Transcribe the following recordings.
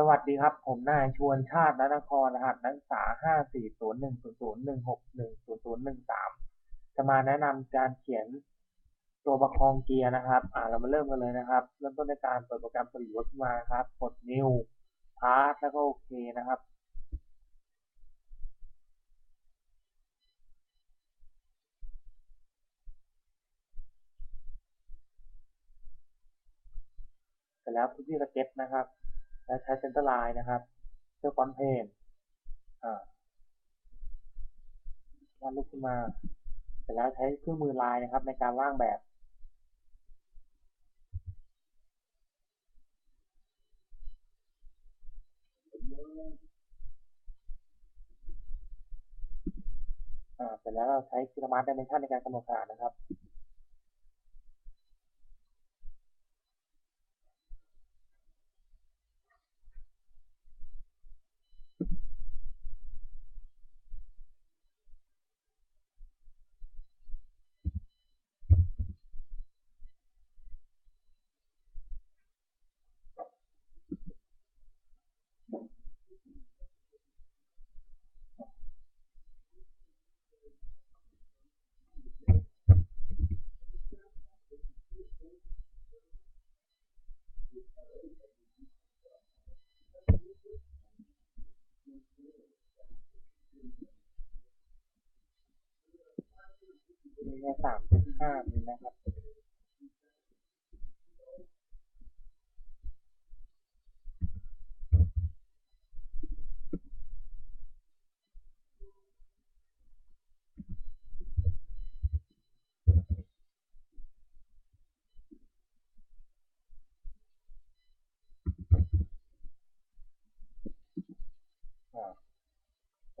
สวัสดีครับ ผมนายชวนชาตินนครรหัสนักศึกษา54010016013จะมาแนะนำการเขียนตัวประคองเกียร์นะครับ อ่า เรามาเริ่มกันเลยนะครับ เริ่มต้นในการเปิดโปรแกรมสลีวขึ้นมาครับ กด New Part แล้วก็โอเคนะครับ เสร็จแล้วพื้นที่สเก็ตนะครับ แล้วใช้เซนเตอร์ไลน์นะครับ เพื่อฟอนต์เพนอ่าวาดรูปขึ้นมา เสร็จแล้วใช้เครื่องมือลายนะครับ ในการร่างแบบอ่าเสร็จแล้วเราใช้สมาร์ทดิเมนชันในการกำหนดขนาดนะครับ มีแค่สามจุดห้ามิลนะครับ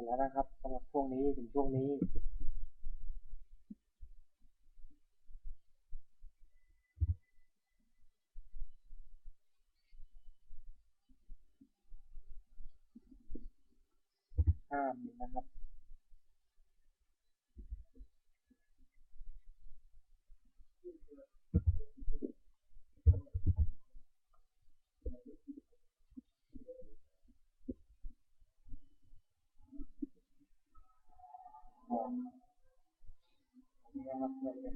แล้วนะครับสำหรับช่วงนี้ถึงช่วงนี้ ห้ามนะครับ อ่านี่นะครับเนี่ยเนี่ย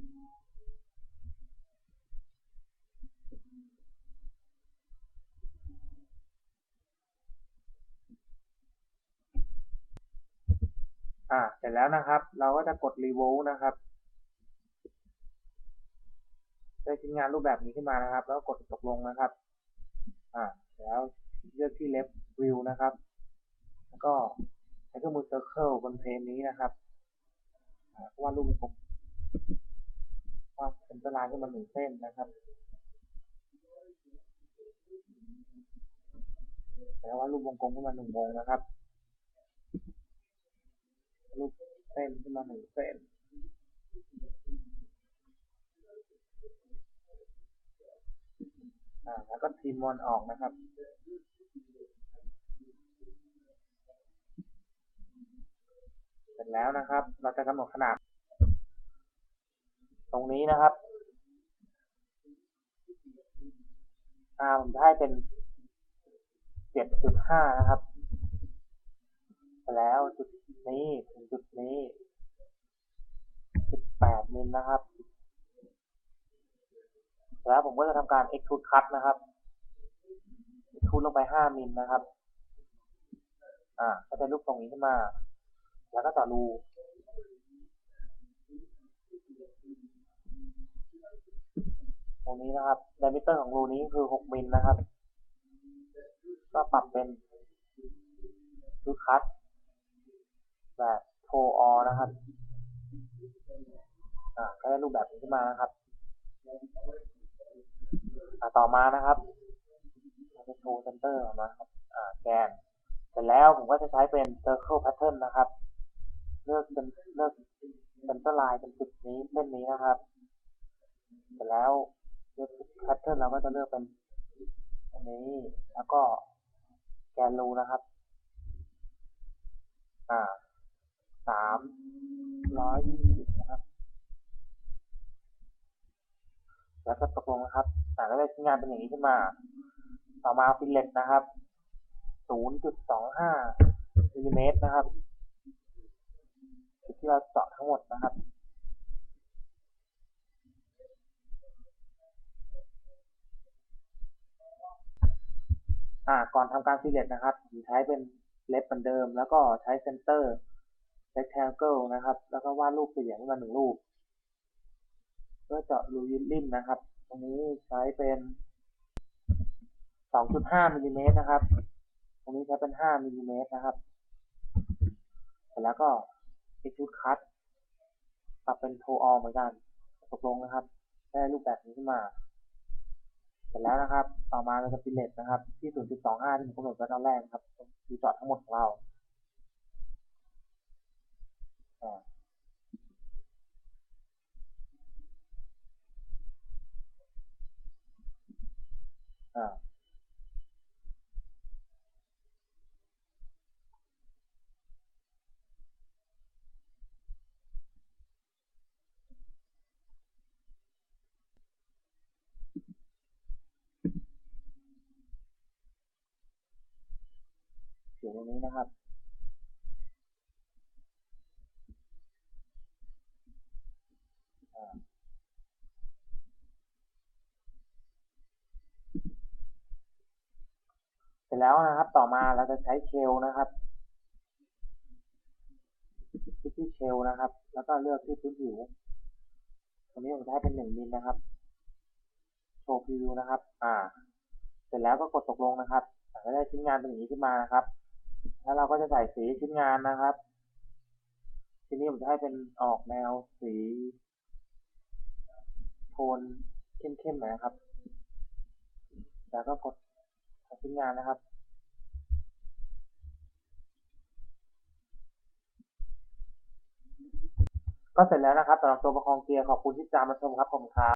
อ่าเสร็จแล้วนะครับ เราก็จะกด revolt นะครับได้ชิ้นงานรูปแบบนี้ขึ้นมานะครับ แล้วกดตกลงนะครับ อ่า แล้วเลือกที่ left view นะครับ แล้วก็ใช้เครื่องมือ circle บนเพลนนี้นะครับอ่าวาดรูปเป็นกลมวาดเส้นตารางขึ้นมาหนึ่งเส้นนะครับแล้ววาดรูปวงกลมขึ้นมาหนึ่งวงนะครับ รูปเส้นขึ้นมาหนึ่งเส้นอ่าแล้วก็ทีมมอนออกนะครับเสร็จแล้วนะครับ เราจะกำหนดขนาด ตรงนี้นะครับอ่าผมจะให้เป็นเจ็ดจุดห้านะครับ แล้ว จุดนี้ถึงจุดนี้สิบแปดมิลนะครับ แล้วผมก็จะทำการ extrude cut นะครับ extrude ลงไปห้ามิลนะครับ อ่า ก็จะรูปตรงนี้ขึ้นมา แล้วก็ต่อรูตรงนี้นะครับ diameter ของรูนี้คือหกมิลนะครับ ก็ปรับเป็น extrude cut แบบโทออนะครับอ่าก็ได้รูปแบบนี้ขึ้นมานะครับอ่าต่อมานะครับเราจะโชว์เซนเตอร์ออกมาครับอ่าแกนเสร็จแล้วผมก็จะใช้เป็น circle pattern นะครับ เลือกเป็นเลือกเซนเตอร์ไลน์เป็นจุดนี้เส้นนี้นะครับ เสร็จแล้วเลือก pattern เราก็จะเลือกเป็นอันนี้แล้วก็แกนรูนะครับ อ่าามร้อยยี่สิบนะครับ แล้วก็ตกลงนะครับอ่าก็ได้ชิ้นงานเป็นอย่างนี้ขึ้นมา ต่อมาฟิลเลตนะครับ0.25มิลลิเมตรนะครับจุดที่เราเจาะทั้งหมดนะครับอ่าก่อนทำการซีเลตนะครับผมใช้เป็นเล็บเหมือนเดิม แล้วก็ใช้เซนเตอร์ rectangle นะครับ แล้วก็วาดรูปเหลี่ยมขึ้นมาหนึ่งรูปเพื่อเจาะรูยินริมนะครับ ตรงนี้ใช้เป็น2.5มิลลิเมตรนะครับ ตรงนี้ใช้เป็น5มิลลิเมตรนะครับ เสร็จแล้วก็ extrude cut ปรับเป็นโทออเหมือนกันตกลงนะครับ ได้รูปแบบนี้ขึ้นมา เสร็จแล้วนะครับ ต่อมาเราจะฟิลเลตนะครับ ที่ 0.25 ที่ผมกำหนดไว้ตอนแรกนะครับคือเจาะทั้งหมดของเรา นะครับ เสร็จแล้วนะครับ ต่อมาเราจะใช้เชลนะครับที่ที่เชลนะครับ แล้วก็เลือกที่พื้นผิว ตรงนี้ผมจะให้เป็นหนึ่งมิลนะครับ โชว์พรีวิวนะครับ อ่า เสร็จแล้วก็กดตกลงนะครับอ่าก็ได้ชิ้นงานเป็นอย่างนี้ขึ้นมานะครับ แล้วเราก็จะใส่สีชิ้นงานนะครับ ทีนี้ผมจะให้เป็นออกแนวสีโทนเข้มๆหน่อยนะครับ แล้วก็กดชิ้นงานนะครับก็เสร็จแล้วนะครับสำหรับตัวประคองเกียร์ขอบคุณที่ตามมาชมครับผมครับ